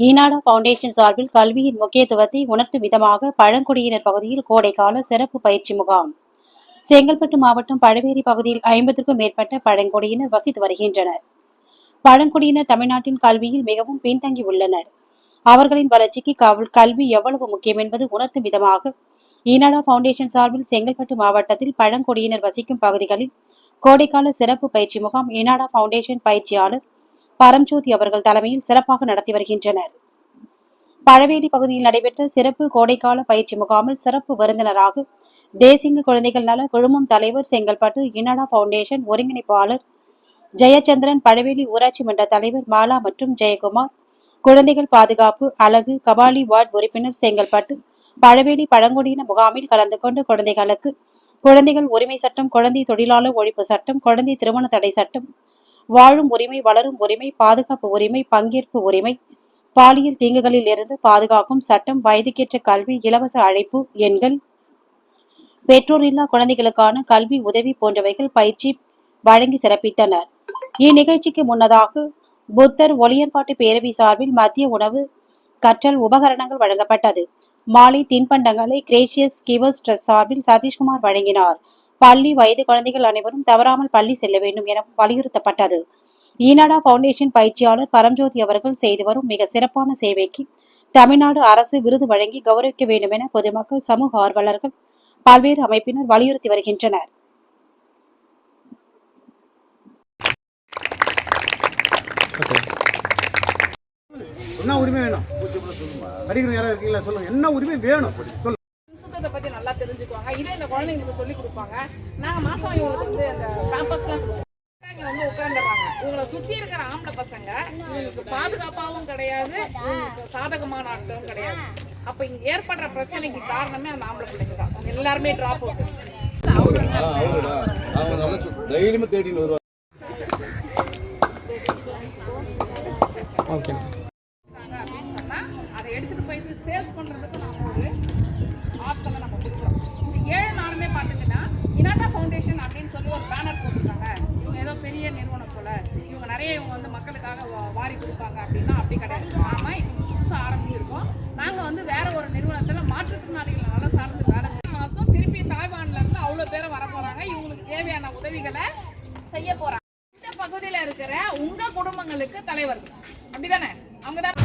ஈனாடா foundation சார்பில் கல்வியின் முக்கியத்துவத்தை உணர்த்தும் விதமாக பழங்குடியினர் பகுதியில் கோடைக்கால சிறப்பு பயிற்சி முகாம். செங்கல்பட்டு மாவட்டம் பழவேரி பகுதியில் ஐம்பதுக்கும் மேற்பட்ட பழங்குடியினர் வசித்து வருகின்றனர். பழங்குடியினர் தமிழ்நாட்டின் கல்வியில் மிகவும் பின்தங்கி உள்ளனர். அவர்களின் வளர்ச்சிக்கு கல்வி எவ்வளவு முக்கியம் என்பது உணர்த்தும் விதமாக ஈனாடா பவுண்டேஷன் சார்பில் செங்கல்பட்டு மாவட்டத்தில் பழங்குடியினர் வசிக்கும் பகுதிகளில் கோடைக்கால சிறப்பு பயிற்சி முகாம் ஈனாடா பவுண்டேஷன் பயிற்சியாளர் பரம்ஜோதி அவர்கள் தலைமையில் சிறப்பாக நடத்தி வருகின்றனர். பழவேடி பகுதியில் நடைபெற்ற சிறப்பு கோடைக்கால பயிற்சி முகாமில் சிறப்பு விருந்தினராக தேசிங்க குழந்தைகள் நல குழுமம் தலைவர் செங்கல்பட்டு இனடா பவுண்டேஷன் ஒருங்கிணைப்பாளர் ஜெயச்சந்திரன் பழவேலி ஊராட்சி மன்ற தலைவர் மாலா மற்றும் ஜெயக்குமார் குழந்தைகள் பாதுகாப்பு அழகு கபாலி வார்டு உறுப்பினர் செங்கல்பட்டு பழவேலி பழங்குடியின முகாமில் கலந்து கொண்டு குழந்தைகளுக்கு குழந்தைகள் உரிமை சட்டம் குழந்தை தொழிலாளர் ஒழிப்பு சட்டம் குழந்தை திருமண தடை சட்டம் வாழும் உரிமை வளரும் உரிமை பாதுகாப்பு உரிமை பங்கேற்பு உரிமை. பாலியல் தீங்குகளில் இருந்து பாதுகாக்கும் சட்டம் வயதுக்கேற்ற கல்வி இலவச அழைப்பு எண்கள். பெற்றோர் இல்லா குழந்தைகளுக்கான கல்வி உதவி போன்றவைகள் பயிற்சி வழங்கி சிறப்பித்தனர். இந்நிகழ்ச்சிக்கு முன்னதாக புத்தர் ஒளியன்பாட்டு பேரவை சார்பில் மத்திய உணவு கற்றல் உபகரணங்கள் வழங்கப்பட்டது. மாலை தின்பண்டங்களை கிரேஷியஸ் கிவர்ஸ் ட்ரஸ்ட் சார்பில் சதீஷ்குமார் வழங்கினார். பள்ளி வயது குழந்தைகள் அனைவரும் தவறாமல் பள்ளி செல்ல வேண்டும் என வலியுறுத்தப்பட்டது. ஈனாடா பவுண்டேஷன் பயிற்சியாளர் பரம்ஜோதி அவர்கள் செய்து வரும் மிக சிறப்பான சேவைக்கு தமிழ்நாடு அரசு விருது வழங்கி கௌரவிக்க வேண்டும் என பொதுமக்கள் சமூக ஆர்வலர்கள் பல்வேறு அமைப்பினர் வலியுறுத்தி வருகின்றனர். என்ன உரிமை வேணும்? படிக்கிற யாராவது இருக்கீங்களா? சொல்லுங்க. என்ன உரிமை வேணும்? சொல்லுங்க பத்தி நல்லா இதே இந்த குழந்தைங்களுக்கு சொல்லி கொடுப்பாங்க. நாங்க மாசம் இவங்களுக்கு வந்து அந்த கொடுப்போம் இங்க வந்து உட்காந்துறாங்க இவங்களை சுத்தி இருக்கிற ஆம்பளை பசங்க இவங்களுக்கு பாதுகாப்பாகவும் கிடையாது இவங்களுக்கு சாதகமான ஆட்களும் கிடையாது. அப்ப இங்க ஏற்படுற பிரச்சனைக்கு காரணமே அந்த ஆம்பளை பிள்ளைங்க தான். எல்லாருமே டிராப் அவுட் அவருடா அவங்க நல்லா தைரியமா தேடின்னு வருவாங்க சொன்னா அதை எடுத்துட்டு போயிட்டு சேல்ஸ் பண்றதுக்கு ஃபவுண்டேஷன் அப்படின்னு சொல்லி ஒரு பேனர் போட்டிருக்காங்க. இவங்க ஏதோ பெரிய நிறுவனம் போல. இவங்க நிறைய இவங்க வந்து மக்களுக்காக வாரி கொடுப்பாங்க அப்படின்னா அப்படி கிடையாது. நாம இப்போ புதுசாக ஆரம்பிச்சிருக்கோம். நாங்கள் வந்து வேற ஒரு நிறுவனத்தில் மாற்றுத்திறனாளிகள் நல்லா சார்ந்து வேலை மாதம் திருப்பி தாய்வான்லேருந்து அவ்வளோ பேரை வர போகிறாங்க இவங்களுக்கு தேவையான உதவிகளை செய்ய போகிறாங்க இந்த பகுதியில் இருக்கிற உங்கள் குடும்பங்களுக்கு தலைவர் அப்படிதானே? அவங்க தான்